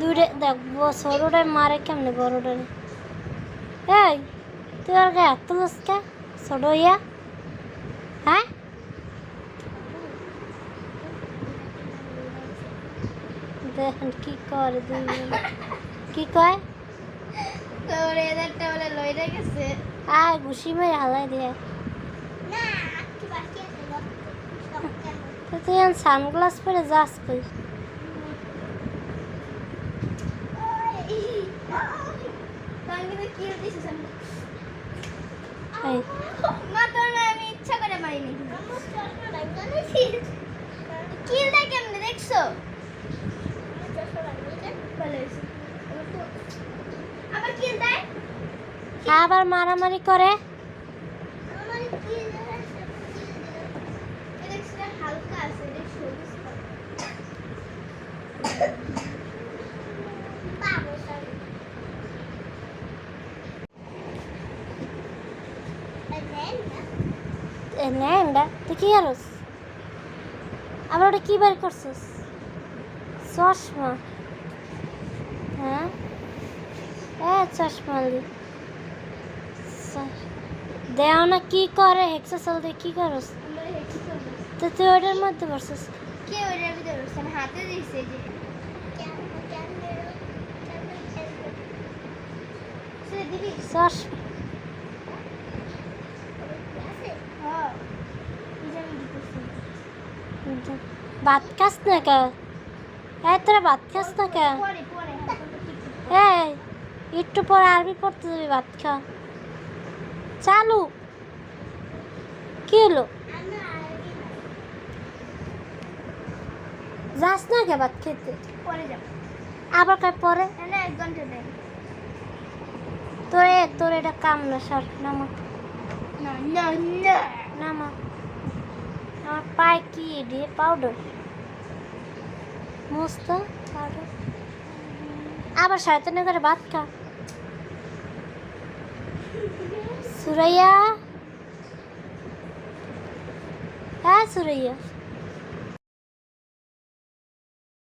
দূরে দেখ সরোটায় মারে কেমনে বড়টারে এই তুই আর গায়ে এত লস্কা ছোট ইয়া। হ্যাঁ? দেখেন কি করে কি কয়? তোর এদেরটা বলে গেছে। আয় ঘুষি মেরে হালাই দিয়ে তো তুই এখন সানগ্লাস পরে যাস কই? আমি ইচ্ছা করে কিলটা কেমনে দেখছ? আবার মারামারি করে? সবুজ এ তুই কি করস আবার ওটা কি বের করছিস? চশমা। হ্যাঁ? চশমা দেও না কি করে? হেক্সাসাল দিয়ে কি করস? তো তুই ওটার মধ্যে বসছিস কে ভিতরে বসছে? আমি হাতে দিয়েছে যে ভাত খাস না কে এই তোরা ভাত খাস না কে এই একটু পরে আরবি পড়তে যাবি ভাত খা চালু কি হলো যাস না কে ভাত খেতে। পরে যাব। আবার কার পরে? না এক ঘণ্টা দেয় তোর তোর এটা কাম না সর নামা। না না না। নামা। আমার পায়ে কি দিয়ে পাউডার মস্ত পাউডার আবার শয়তানি করে ভাত খা। সুরাইয়া। হ্যাঁ সুরাইয়া।